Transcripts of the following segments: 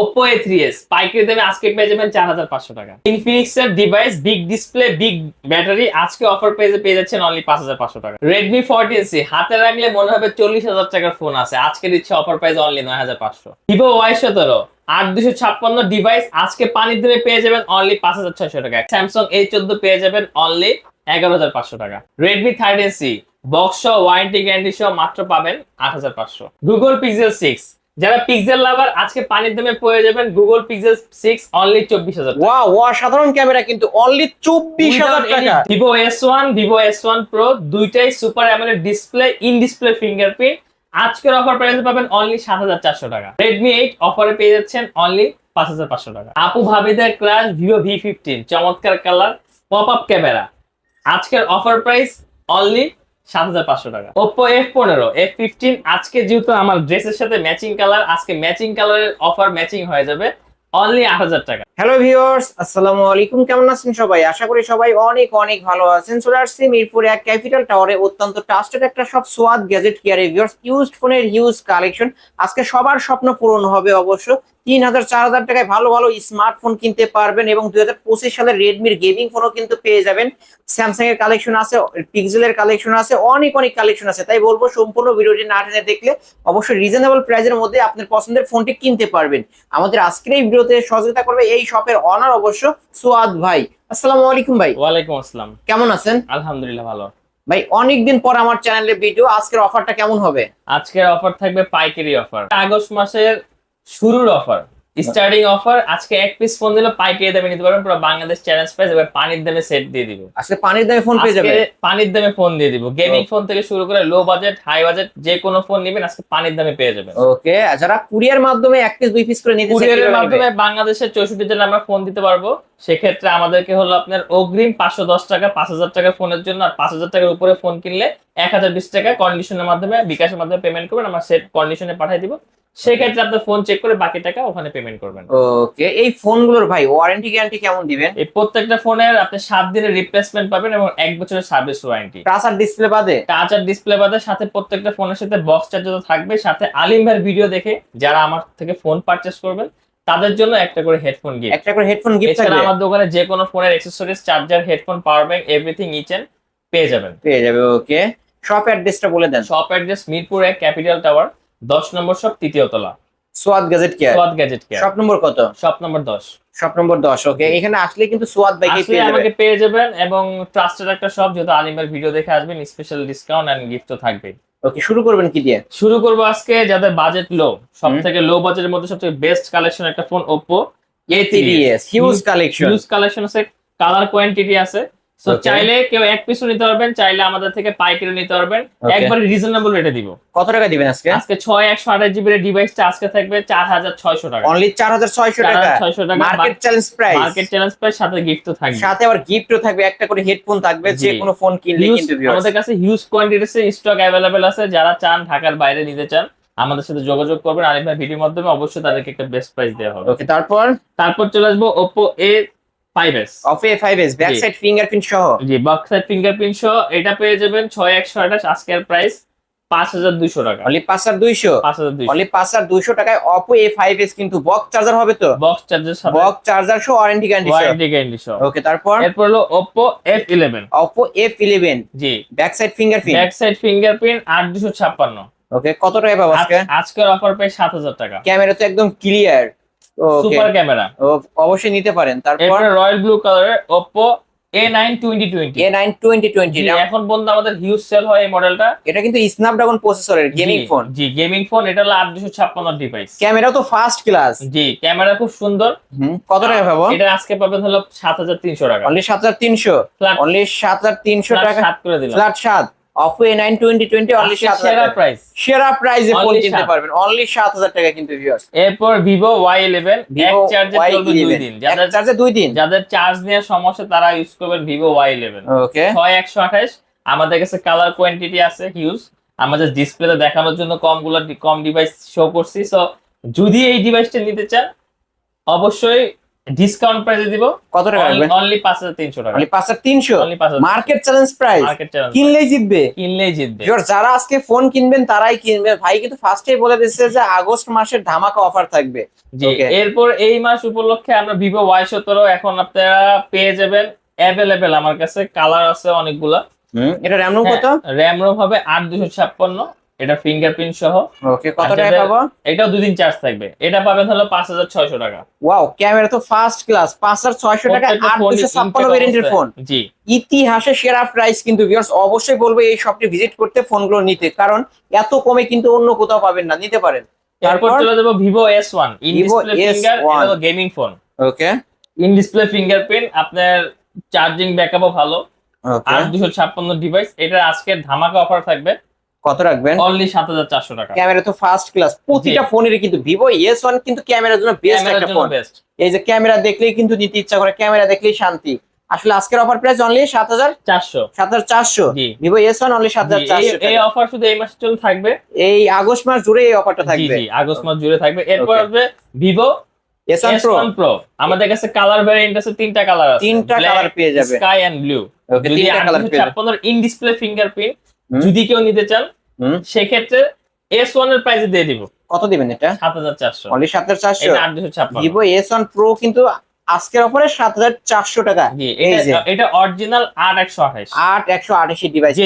Oppo A three S পাইকারি দামে আজকে পেয়ে যাবেন চার হাজার পাঁচশো টাকা। ইনফিনিক্স এর device big display big battery আজকে অফার পেয়ে পেয়ে যাচ্ছেন অনলি পাঁচ হাজার পাঁচশো টাকা। রেডমি ফোরটিন সি হাতে রাখলে মনে হবে চল্লিশ হাজার টাকার ফোন আছে। আজকে দিচ্ছে অফার প্রাইস অনলি নয় হাজার পাঁচশো। ভিভো ওয়াই সতেরো, আট দুশো ছাপ্পান্ন ডিভাইস আজকে পানির দামে পেয়ে যাবেন অনলি পাঁচ হাজার ছয়শো টাকা। স্যামসাং এ চোদ্দ পেয়ে যাবেন অনলি এগারো হাজার পাঁচশো টাকা। Redmi thirteen C box warranty guarantee সহ মাত্র পাবেন আট হাজার পাঁচশো। গুগল পিক্সেল সিক্স যারা পিক্সেল লাভার আজকে পানির দামে পেয়ে যাবেন গুগল পিক্সেল সিক্স অনলি চব্বিশ হাজার ওয়াও অসাধারণ ক্যামেরা কিন্তু অনলি চব্বিশ হাজার টাকা। Vivo S one Vivo S one Pro দুইটাই super AMOLED display in display fingerprint আজকের অফার প্রাইসে পাবেন অনলি সাত হাজার চারশো টাকা। রেডমি এইট অফারে পেয়ে যাচ্ছেন অনলি পাঁচ হাজার পাঁচশো টাকা। আপু ভাবিদের ক্লাস ভিভো ভি ফিফটিন চমৎকার কালার পপ আপ ক্যামেরা আজকের অফার প্রাইস অনলি সাত হাজার পাঁচশো টাকা। ওপো এফ পনেরো এফ ফিফটিন আজকে যেহেতু আমার ড্রেসের সাথে ম্যাচিং কালার আজকে ম্যাচিং কালারের অফার ম্যাচিং হয়ে যাবে অনলি আট হাজার টাকা। হ্যালো ভিউয়ার্স আসসালামু আলাইকুম কেমন আছেন সবাই? আশা করি সবাই অনেক অনেক ভালো আছেন। চলে আসছি মিরপুরে এক ক্যাপিটাল টাওয়ারে অত্যন্ত ট্রাস্টেড একটা সব সোয়াদ গ্যাজেট কেয়ারে ভিউয়ার্স ইউজড ফোনের ইউজ কালেকশন আজকে সবার স্বপ্ন পূরণ হবে অবশ্য। তিন হাজার, চার হাজার টাকায় ভালো ভালো স্মার্টফোন কিনতে পারবেন এবং দুই হাজার পঁচিশ সালের রেডমির গেমিং ফোনও কিন্তু পেয়ে যাবেন। স্যামসাং এর কালেকশন আছে পিক্সেলের কালেকশন আছে, অনেক অনেক কালেকশন আছে। তাই বলব, সম্পূর্ণ ভিডিওটি না টেনে দেখলে অবশ্যই রিজনেবল প্রাইসের মধ্যে আপনার পছন্দের ফোনটি কিনতে পারবেন। আমাদের আজকের এই ভিডিওতে সহযোগিতা করবে এই শপের অনার অবশ্য সুয়াদ ভাই। আসসালামু আলাইকুম ভাই। ওয়ালাইকুম আসসালাম। কেমন আছেন? আলহামদুলিল্লাহ ভালো। ভাই অনেকদিন পর আমার চ্যানেলে ভিডিও আজকের অফারটা কেমন হবে? আজকের অফার থাকবে পাইকারি অফার। আগস্ট মাসের শুরুর অফার। স্টার্টিং অফার আজকে এক পিস ফোন দিলে পাইকারি দামে নিতে পারবেন পুরো বাংলাদেশ চ্যালেঞ্জ প্রাইস এবার পানির দামে সেট দিয়ে দিব। আজকে পানির দামে ফোন পেয়ে যাবে? আজকে পানির দামে ফোন দিয়ে দিব। গেমিং ফোন থেকে শুরু করে লো বাজেট হাই বাজেট যে কোনো ফোন নেবেন আজকে পানির দামে পেয়ে যাবেন। ওকে যারা কুরিয়ার মাধ্যমে এক পিস দুই পিস করে নিতে কুরিয়ারের মাধ্যমে বাংলাদেশের চৌষট্টি জেলা আমরা ফোন দিতে পারব। সেক্ষেত্রে আমাদেরকে হলো আপনার অগ্রিম পাঁচশো দশ টাকা পাঁচ হাজার টাকার ফোনের জন্য আর পাঁচ হাজার টাকার উপরে ফোন কিনলে এক হাজার বিশ টাকা কন্ডিশনের মাধ্যমে বিকাশের মাধ্যমে পেমেন্ট করবেন আমরা সেট কন্ডিশনে পাঠিয়ে দিব। সেক্ষেত্রে আপনার ফোন চেক করে বাকি টাকা ওখানে পেমেন্ট করবেন। ওকে এই ফোনগুলোর ভাই ওয়ারেন্টি গ্যারান্টি কেমন দিবেন? এই প্রত্যেকটা ফোনের আপনি সাত দিনের রিপ্লেসমেন্ট পাবেন এবং এক বছরের সার্ভিস ওয়ারেন্টি টাচ আর ডিসপ্লে বাদে? টাচ আর ডিসপ্লে বাদে সাথে প্রত্যেকটা ফোনের সাথে বক্স চার্জার থাকবে সাথে আলিম ভাইয়ের ভিডিও দেখে যারা আমার থেকে ফোন পারচেস করবেন তাদের জন্য একটা করে হেডফোন গিফট একটা করে হেডফোন গিফট থাকবে? আমার দোকানে যে কোনো ফোনের accessories charger headphone power bank everything each and পেয়ে যাবেন। পেয়ে যাবে ওকে শপ অ্যাড্রেসটা বলে দেন। শপ অ্যাড্রেস মিরপুর এক ক্যাপিটাল টাওয়ার দশ নম্বর শপ তৃতীয় তলা। Swad gadget care Swad gadget care shop number কত? শপ নম্বর দশ। শপ নম্বর দশ ওকে এখানে আসলে কিন্তু সোয়াদ ভাইকে পেয়ে আমাকে পেয়ে যাবেন এবং ট্রাস্টেড একটা শপ যেহেতু আলিমের ভিডিও দেখে আসবেন স্পেশাল ডিসকাউন্ট এন্ড গিফট তো থাকবে ওকে শুরু করবেন কি দিয়ে? শুরু করব আজকে যাদের বাজেট লো সব থেকে লো বাজেটের মধ্যে সবথেকে বেস্ট কালেকশন একটা ফোন ওপো এ টিডিএস হিউজ কালেকশন ইউজ কালেকশন আছে কালার কোয়ান্টিটি আছে সো চাইলে কেউ এক পিসও নিতে পারবেন চাইলে আমাদের থেকে পাইকারি নিতে পারবেন। একবার রিজনেবল রেটে দিব। কত টাকা দিবেন আজকে? আজকে 6128 জিবি এর ডিভাইসটা আজকে থাকবে 4600 টাকা। অনলি 4600 টাকা? ছয়শো টাকা। Market challenge price market challenge price সাথে গিফট থাকবে। সাথে আবার গিফটও থাকবে একটা করে হেডফোন থাকবে যে কোনো ফোন কিনলে আমাদের কাছে হিউজ কোয়ান্টিটিতে স্টক অ্যাভেলেবেল আছে। যারা চান ঢাকার বাইরে নিতে চান আমাদের সাথে যোগাযোগ করবেন। আরিফ ভাই ভিডিওর মাধ্যমে অবশ্যই তাদেরকে একটা বেস্ট প্রাইস দেওয়া হবে। ওকে তারপর? তারপর চলে আসব Oppo A 5s অফে 5s ব্যাক সাইড ফিঙ্গারপ্রিন্ট সহ? সাইড ফিঙ্গারপ্রিন্ট সহ এটা পেয়ে যাবেন প্রাইস 5200 টাকা। টাকায় কিন্তু বক্স চার্জার হবে তো? Box charger charger warranty back side fingerprint side fingerprint 8256 okay কত টাকা পাবো আজকের অফার প্রায় 7000 টাকা। ক্যামেরা তো একদম ক্লিয়ার সুপার ক্যামেরা অবশ্যই নিতে পারেন। তারপর রয়্যাল ব্লু কালারের টোয়েন্টি এখন পর্যন্ত আমাদের হিউজ সেল হয় এই মডেলটা এটা কিন্তু স্ন্যাপড্রাগন প্রসেসরের গেমিং ফোন জি গেমিং ফোন এটা হলো আট দুশো ছাপ্পান্ন ডিভাইস ক্যামেরা তো ফার্স্ট ক্লাস জি ক্যামেরা খুব সুন্দর। কত টাকা পাবো? এটা আজকে পাবেন হলো সাত হাজার তিনশো টাকা। অনলি সাত হাজার তিনশো। অনলি সাত হাজার তিনশো টাকা সাত করে দিলাম। ফ্ল্যাট সাত। Oppo A nine twenty twenty only সাত সেরা প্রাইস সেরা প্রাইসে ফোন কিনতে পারবেন। অনলি সাত হাজার টাকা কিন্তু ভিউয়ার্স এরপর ভিভো ওয়াই ইলেভেন এক চার্জে চলবে দুই দিন। যাদের চার্জে দুই দিন। যাদের চার্জ নেওয়ার সমস্যা তারা ইউজ করবেন ভিভো ওয়াই ইলেভেন ওকে ছয় একশো আঠাশ। আমাদের কাছে কালার কোয়ান্টিটি আছে হিউজ আমাদের ডিসপ্লেতে দেখানোর জন্য কমগুলো কম ডিভাইস শো করছি। সো যদি এই ডিভাইসটা নিতে চান অবশ্যই ডিসকাউন্ট প্রাইসে দিব কত টাকা রাখবেন? অনলি পাঁচ হাজার তিনশো টাকা। অনলি পাঁচ হাজার তিনশো? অনলি পাঁচ হাজার মার্কেট চ্যালেঞ্জ প্রাইস কিনলেই জিতবে? কিনলেই জিতবে। Viewers, যারা আজকে ফোন কিনবেন তারাই কিনবে। ভাই কিন্তু ফার্স্টেই বলে দিচ্ছে যে আগস্ট মাসের ধামাকা অফার থাকবে। জি এরপর এই মাস উপলক্ষে আমরা ভিভো ওয়াই সতেরো এখন আপনারা পেয়ে যাবেন অ্যাভেলেবেল আমার কাছে। কালার আছে অনেকগুলা। এটা র্যাম রোম কত? র্যাম রোম হবে আট দুশো ছাপ্পান্ন। এটা ফিঙ্গারপ্রিন্ট সহ। ওকে কত আচ্ছা, টাকা এটা- পাবো? এটাও দুদিন চার্জ থাকবে। এটা পাবেন হলো পাঁচ হাজার ছয়শো টাকা। ওয়াও ক্যামেরা তো ফার্স্ট ক্লাস পাঁচ হাজার ছয়শো টাকা প্রত্যেকটা আট phone দুশো in ছাপ্পান্ন pack ভেরিয়েন্টের ফোন জি। ইতিহাসে সেরা প্রাইস কিন্তু ভিউয়ার্স অবশ্যই বলব এই শপটি ভিজিট করতে ফোনগুলো নিতে কারণ এত কমে কিন্তু অন্য কোথাও পাবেন না নিতে পারেন। তারপর চলে যাব Vivo S one in display finger S1 এটা gaming phone okay in display fingerprint আপনার চার্জিং ব্যাকআপও ভালো। দুশো ছাপ্পান্ন ডিভাইস এটা আজকের ধামাকা অফার থাকবে। কত রাখবেন? অনলি সাত হাজার চারশো টাকা। ক্যামেরা তো ফার্স্ট ক্লাস প্রতিটা ফোনের কিন্তু ভিভো এস ওয়ান কিন্তু ক্যামেরার জন্য বেস্ট একটা ফোন এই যে ক্যামেরা দেখলেই কিন্তু নিতে ইচ্ছা করে ক্যামেরা দেখলেই শান্তি। আসলে আজকের অফার প্রাইস অনলি সাত হাজার চারশো। সাত হাজার চারশো। ভিভো এস ওয়ান অনলি সাত হাজার চারশো এই অফার শুধু এই মাসে চলে থাকবে? এই আগস্ট মাস জুড়ে এই অফারটা থাকবে। জি আগস্ট মাস জুড়ে থাকবে। এরপর আসবে Vivo S S Pro Pro আমাদের কাছে কালার ভ্যারিয়েন্ট আছে তিনটা কালার আছে। তিনটা colour পেয়ে যাবে। স্কাই এন্ড ব্লু যদি তিনটা কালার পেয়ে যাবে। ছাপ্পান্নর ইন ডিসপ্লে ফিঙ্গারপ্রিন্ট। যদি কেউ নিতে চান সেক্ষেত্রে এস ওয়ানের প্রাইস দিয়ে দিব। কত দিবেন এটা? সাত হাজার চারশো। অনলি সাত হাজার চারশো? ভিভো এস ওয়ান প্রো কিন্তু আজকের অফারে সাত হাজার চারশো টাকা। এটা- অরিজিনাল আট একশো আঠাশ। আট একশো আটাশি ডিভাইস.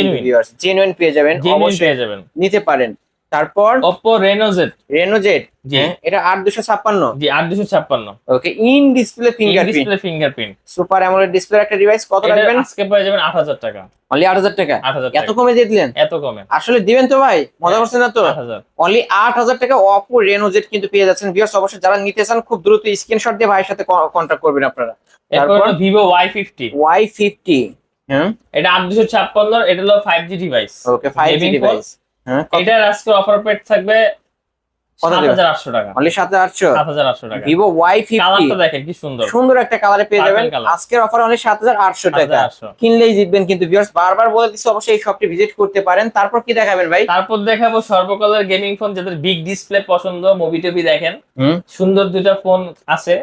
জেনুইন পেয়ে যাবেন। অবশ্যই পেয়ে যাবেন। নিতে পারেন। তারপর Oppo Reno Z Reno Z জি। এটা আট দুশো ছাপ্পান্ন। জি আট দুশো ছাপ্পান্ন। Okay in display fingerprint. Display fingerprint. Super AMOLED display একটা ডিভাইস কত রাখবেন? আজকে পেয়ে যাবেন আট হাজার টাকা। অনলি আট হাজার টাকা? আট হাজার এত কমে দিয়ে দিলেন? এত কমে। আসলে দিবেন তো ভাই? মজা করছেন না তো? অনলি আট হাজার টাকা অপো রেনো জেড কিন্তু পেয়ে যাচ্ছেন। ভিউয়ার্স অবশ্যই যারা নিতে চান খুব দ্রুত স্ক্রিনশট দিয়ে ভাইয়ের সাথে কন্ট্যাক্ট করবেন আপনারা। এরপর তারপর? Vivo Y fifty Y fifty হ্যাঁ এটা আট দুশো ছাপ্পান্ন এটা হলো five G device okay five G device হ্যাঁ এটার আজকে অফার পেড থাকবে ভিভো ওয়াই দেখেন কি সুন্দর। সুন্দর একটা কালারে পেয়ে যাবেন। আজকের অফার অনলি সাত হাজার আটশো টাকা। 7,800 কিনলেই জিতবেন কিন্তু বারবার বলে দিচ্ছি অবশ্যই এই শপটি ভিজিট করতে পারেন। তারপর কি দেখাবেন ভাই? তারপর দেখাবো সর্বকালের গেমিং ফোন যাদের বিগ ডিসপ্লে পছন্দ মুভি টুভি দেখেন। সুন্দর দুটা ফোন আছে।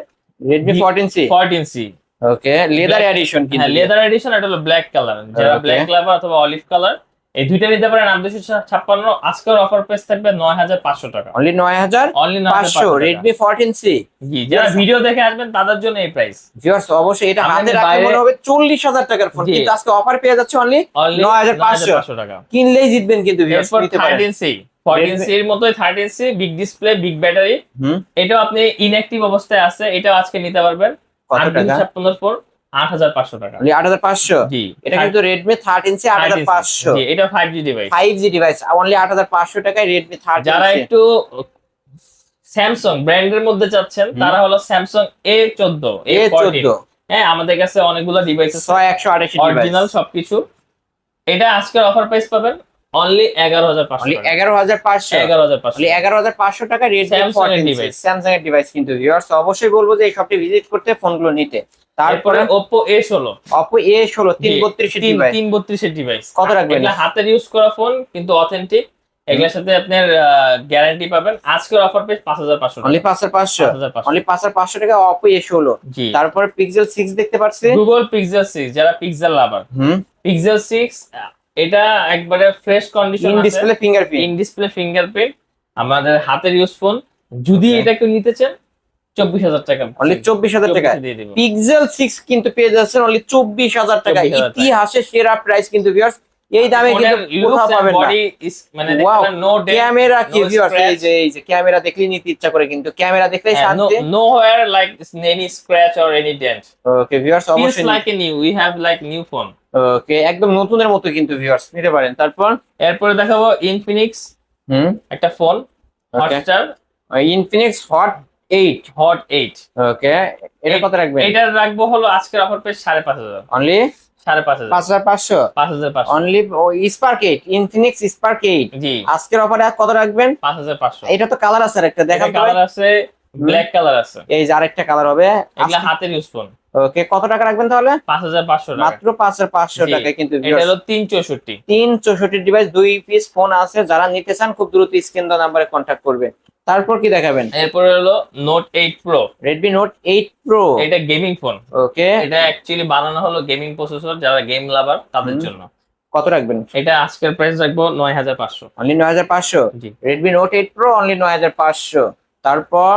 Redmi fourteen C fourteen C okay leather edition হ্যাঁ লেদার এডিশন এটা হলো ব্ল্যাক কালার যারা ব্ল্যাক লাভার অথবা অলিভ কালার এই দুইটা নিতে পারেন আট ছাপ্পান্ন। আজকের অফার প্রাইস থাকবে নয় হাজার পাঁচশো টাকা। অনলি নয় হাজার অনলি পাঁচশো রেডমি ফোরটিন সি যারা ভিডিও দেখে আসবেন তাদের জন্য এই প্রাইস ভিউয়ার্স অবশ্যই এটা হাতে রাখলে মনে হবে চল্লিশ হাজার টাকার ফোন কিন্তু আজকে অফার পেয়ে যাচ্ছে অনলি নয় হাজার পাঁচশো। টাকা। কিনলেই জিতবেন কিন্তু ভিউয়ার্স নিতে পারেন। এর মতোই thirteen C big display big battery এটাও আপনি ইনঅ্যাক্টিভ অবস্থায় আছে এটাও আজকে নিতে পারবেন। আট দুশো ছাপ্পান্ন 8500 টাকা। এটা কিন্তু এটা ডিভাইস অনলি 8500 টাকায় যারা একটু স্যামসাং মধ্যে তারা স্যামসাং A14 A14 হ্যাঁ আমাদের কাছে অনেকগুলো ডিভাইস অরিজিনাল সবকিছু। এটা আজকে অফার প্রাইস পাবেন অনলি 11500 অনলি 11500 11500 অনলি 11500 টাকা Redmi 14 স্যামসাং ডিভাইস কিন্তু অবশ্যই বলব যে এই সবটি ভিজিট করতে ফোনগুলো নিতে। তারপরে অপো এ ষোলো। তিন বত্রিশ ডিভাইস তিন বত্রিশের ডিভাইস কত রাখবেন? এগুলা হাতের ইউজ করা ফোন কিন্তু অথেন্টিক এগুলোর সাথে আপনার গ্যারান্টি পাবেন। আজকের অফার পেজ পাঁচ হাজার পাঁচশো অনলি পাঁচ হাজার পাঁচশো? অনলি পাঁচ হাজার পাঁচশো টাকা অপো এ ষোলো। তারপরে পিক্সেল সিক্স দেখতে পাচ্ছি? গুগল পিক্সেল সিক্স যারা পিক্সেল লাভার পিক্সেল সিক্স এটা একবারে fresh condition in display fingerprint in display fingerprint আমাদের হাতের ইউজ ফোন যদি. এটা কেউ নিতে চান চব্বিশ হাজার টাকা অনলি চব্বিশ হাজার টাকা। পিক্সেল সিক্স কিন্তু পেয়ে যাচ্ছেন অনলি চব্বিশ হাজার টাকা। 24,000 টাকা। ইতিহাসে সেরা প্রাইস কিন্তু ভিউয়ার্স এই দামে ফোনের কিন্তু কোথাও পাবেন না। মানে নো ক্যামেরা কি ভিউয়ার্স এই যে এই যে ক্যামেরা দেখলেই নিতে ইচ্ছা করে কিন্তু। ক্যামেরা দেখলেই শান্তি। No where like any scratch or any dent okay viewers অবশ্যই new we have like new okay একদম নতুনের মতো কিন্তু ভিউয়ার্স নিতে পারেন। তারপর? এরপরে দেখাবো ইনফিনিক্স হুম? একটা phone Hotstar Infinix Hot eight Hot eight okay এটা কত রাখবেন? এটা রাখব হলো আজকের অফার প্রাইস সাড়ে পাঁচ হাজার। অনলি সাড়ে পাঁচ হাজার। পাঁচ হাজার পাঁচশো? পাঁচ হাজার পাঁচশো। Only Spark eight Infinix Spark eight জি। আজকের অফারে কত রাখবেন? পাঁচ হাজার পাঁচশো। এটা তো কালার আছে একটা কালার আছে ব্ল্যাক কালার আছে। এই যে আরেকটা কালার হবে। এগুলা হাতের ইউজ ফোন ওকে কত টাকা রাখবেন তাহলে? পাঁচ হাজার পাঁচশো মাত্র পাঁচ হাজার পাঁচশো জি, টাকায় কিন্তু এটা হলো তিন চৌষট্টি। তিন চৌষট্টি ডিভাইস দুই পিস ফোন আছে। যারা নিতে চান খুব দ্রুত স্ক্রিন নাম্বারে কন্ট্যাক্ট করবে তারপর কি দেখাবেন? এরপর হলো Note eight Pro Redmi Note eight Pro এটা গেমিং ফোন ওকে এটা অ্যাকচুয়ালি বানানো হলো গেমিং প্রসেসর যারা গেম লাভার তাদের জন্য। কত রাখবেন? এটা আজকের প্রাইস রাখব নয় হাজার পাঁচশো। অনলি নয় হাজার পাঁচশো? জি। Redmi Note eight Pro only নয় হাজার পাঁচশো। তারপর?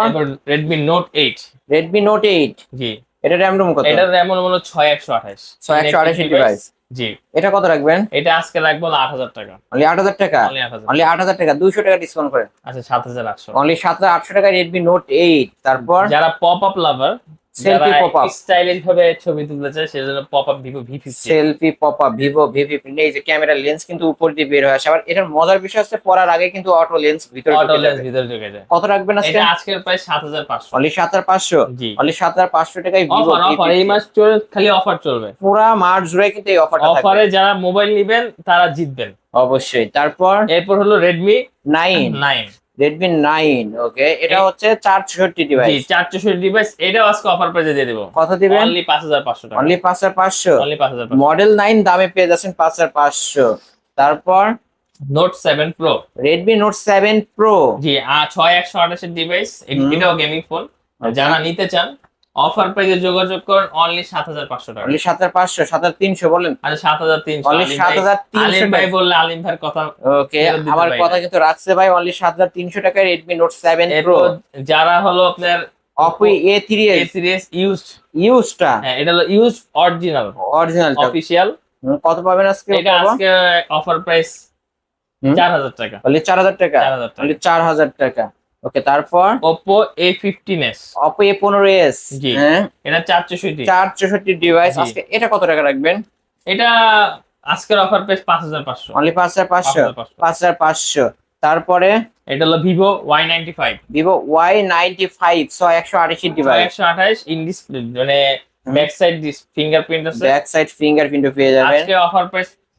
Redmi Note eight Redmi Note eight জি। এটা র্যাম রুম কত? এটার র্যাম হলো ছয় একশো আঠাশ। ছয় একশো আঠাশি ডিভাইস জি। এটা কত রাখবেন? এটা আজকে রাখব আট হাজার টাকা। অনলি আট হাজার টাকা? অনলি আট হাজার। টাকা। দুইশো টাকা ডিসকাউন্ট করে। আচ্ছা সাত হাজার আটশো। অনলি সাত হাজার আটশো টাকা রেডমি নোট এইট তারপর? যারা pop up lover Selfie pop-up। Stylish ভাবে ছবি তুলতে চায় সেজন্য pop up Vivo V fifty selfie pop up Vivo V fifteen এই যে ক্যামেরা লেন্স কিন্তু উপর দিয়ে বের হয়ে আসে। আবার এটার মজার বিষয় হচ্ছে পরার আগে কিন্তু অটো লেন্স ভিতরে অটো লেন্স। ভিতরে ঢুকে যায়। কত রাখবেন আজকে? আজকের হাজার পাঁচশো। অনলি সাত হাজার পাঁচশো? জি। অনলি সাত হাজার পাঁচশো টাকায় ভিভো অফার এই মাস চলে খালি অফার চলবে। পুরা মার্চ জুড়ে কিন্তু এই অফারটা অফারে যারা মোবাইল নিবেন তারা জিতবেন। অবশ্যই। তারপর? এরপর হলো Redmi nine nine Redmi nine okay এটা হচ্ছে চার চৌষট্টি ডিভাইস ডিভাইস চারশো ডিভাইস এটাও আজকে অফার প্রাইসে দিয়ে দেবো। কত দিবেন? অনলি পাঁচ হাজার পাঁচশো টাকা। অনলি পাঁচ হাজার পাঁচশো? অনলি পাঁচ হাজার মডেল নাইন দামে পেয়ে যাচ্ছেন পাঁচ হাজার পাঁচশো। তারপর Note seven Pro Redmi Note seven Pro জি ছয় একশো আঠাশের ডিভাইস। এটাও গেমিং ফোন যারা নিতে চান অফার প্রাইসে যোগাযোগ করুন অনলি সাত হাজার পাঁচশো টাকা। অনলি সাত হাজার পাঁচশো সাত হাজার তিনশো বলেন। আচ্ছা সাত হাজার তিনশো অনলি সাত হাজার আলিম তিনশো ভাই বললে আলিম ভাইয়ের কথা ওকে আমার কথা। কিন্তু রাখছে ভাই অনলি সাত হাজার তিনশো টাকায় রেডমি নোট সেভেন প্রো যারা হলো আপনার Oppo A three A S series used ইউজটা হ্যাঁ এটা হলো ইউজ অরিজিনাল অরিজিনালটা অফিসিয়াল কত পাবেন আজকে এটা আজকে অফার প্রাইস হুম। চার হাজার টাকা। অনলি চার হাজার টাকা? অনলি চার হাজার টাকা। ওকে তারপর? এ পনেরো এস জি। হ্যাঁ। এটা চার চৌষট্টি চার চৌষট্টি ডিভাইস আজকে এটা কত টাকা রাখবেন? এটা আজকের অফার প্রাইস পাঁচ হাজার পাঁচশো। অনলি পাঁচ হাজার পাঁচশো। পাঁচ হাজার পাঁচশো। তারপরে? এটা হলো নাইনটি ফাইভ ছয় একশো আটাশি ডিভাইস একশো আঠাশ ইন ডিসপ্লে মানে ব্যাক সাইড ফিঙ্গারপ্রিন্ট আছে। ব্যাক সাইড ফিঙ্গারপ্রিন্টও পেয়ে যাবেন। আজকে offer price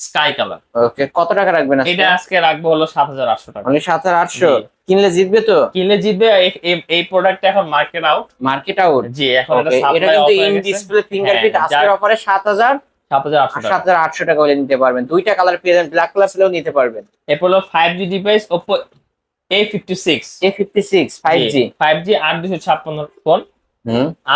sky colour. Okay কত টাকা রাখবেন এটা আজকে রাখব হলো সাত হাজার আটশো টাকা। মানে সাত হাজার আটশো? কিনলে জিতবে তো? কিনলে জিতবে এই- প্রোডাক্ট এখন মার্কেট আউট মার্কেট আউট জি এখন এটা কিন্তু ইন ডিসপ্লে ফিঙ্গারপ্রিন্ট আজকের অফারে সাত হাজার? সাত হাজার আটশো টাকা। হলে নিতে পারবেন। দুইটা কালার পেয়ে যাবেন ব্ল্যাক কালার নিতে পারবেন। এরপর হলো five G device Oppo A fifty six A fifty six five G five G আট দুশো ছাপ্পান্ন ফোন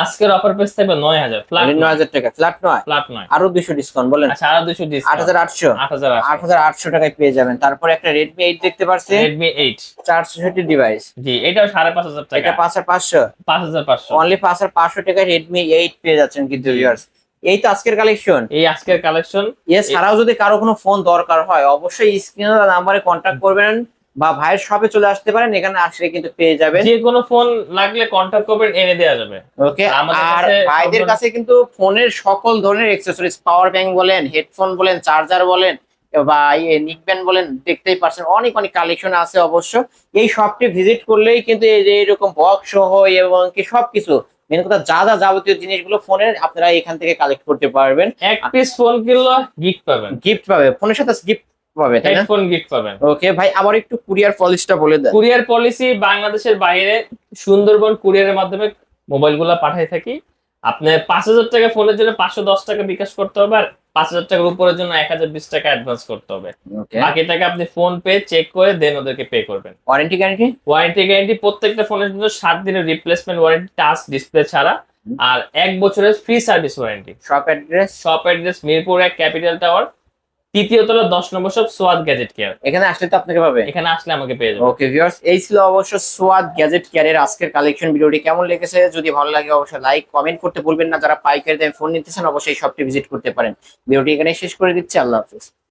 আজকের অফার প্রাইস থাকবে নয় হাজার। ফ্ল্যাট নয়। হাজার টাকা। ফ্ল্যাট নয়? ফ্ল্যাট নয়। আরও দুশো ডিসকাউন্ট বলেন। আচ্ছা আরও দুশো আট ডিসকাউন্ট হাজার আটশো। আট হাজার আট হাজার আটশো টাকায় পেয়ে যাবেন। তারপরে একটা রেডমি এইট দেখতে পাচ্ছেন রেডমি এইট চারশোষট্টি ডিভাইস জি এটাও সাড়ে পাঁচ হাজার এটা টাকা পাঁচ হাজার পাঁচশো। পাঁচ হাজার পাঁচশো। অনলি পাঁচ হাজার পাঁচশো টাকায় রেডমি এইট পেয়ে যাচ্ছেন কিন্তু। ভিউয়ার্স এই তো আজকের কালেকশন এই আজকের কালেকশন এছাড়াও যদি কারও কোনো ফোন দরকার হয় অবশ্যই স্ক্রিনে নাম্বারে কন্ট্যাক্ট করবেন। বা ভাইয়ের শপে চলে আসতে পারেন এখানে আসলে কিন্তু পেয়ে যাবেন। যে কোনো ফোন লাগলে কন্ট্যাক্ট করবেন এনে দেওয়া যাবে। ওকে আর ভাইদের কাছে কিন্তু ফোনের সকল ধরনের অ্যাক্সেসরিজ পাওয়ার ব্যাংক বলেন হেডফোন বলেন চার্জার বলেন বা ইয়ে নিকব্যান্ড বলেন দেখতেই পারছেন অনেক অনেক কালেকশন আছে অবশ্য। এই শপটি ভিজিট করলেই কিন্তু এই যে এরকম বক্স সহ এবং কি সবকিছু মেন কথা যা যা যাবতীয় জিনিসগুলো ফোনের আপনারা এখান থেকে কালেক্ট করতে পারবেন। এক পিস ফোন কিনলো গিফট পাবেন। গিফট পাবে ফোনের সাথে গিফট পাবে হেডফোন গিফট পাবেন। ওকে ভাই আবার একটু কুরিয়ার পলিসিটা বলে দেন। কুরিয়ার পলিসি বাংলাদেশের বাইরে সুন্দরবন কুরিয়ারের মাধ্যমে মোবাইলগুলা পাঠাই থাকি। আপনার পাঁচ হাজার টাকা ফোনের জন্য পাঁচশো দশ টাকা বিকাশ করতে হবে আর পাঁচ হাজার টাকার উপরের জন্য এক হাজার বিশ টাকা অ্যাডভান্স করতে হবে। বাকি টাকা আপনি ফোন পে চেক করে দেন ওদেরকে পে করবেন। ওয়ারেন্টি গ্যারান্টি ওয়ারেন্টি গ্যারান্টি প্রত্যেকটা ফোনের জন্য সাত দিনের রিপ্লেসমেন্ট ওয়ারেন্টি টাচ ডিসপ্লে ছাড়া। আর এক বছরের free service warranty shop address shop address Mirpur এক ক্যাপিটাল টাওয়ার তৃতীয় তলা দশ নম্বর সব সোয়াদ গ্যাজেট কেয়ার এখানে আসলে তো আপনাকে পাবে। এখানে আসলে আমাকে পেয়ে যাবেন ওকে ভিউয়ার্স এই ছিল অবশ্য সোয়াদ গ্যাজেট কেয়ারের আজকের কালেকশন ভিডিওটি কেমন লেগেছে? যদি ভালো লাগে অবশ্যই লাইক কমেন্ট করতে ভুলবেন না। যারা পাইকারি দামে ফোন নিতেছেন অবশ্যই শপটি ভিজিট করতে পারেন। ভিডিওটি এখানে শেষ করে দিচ্ছি। আল্লাহ হাফিজ।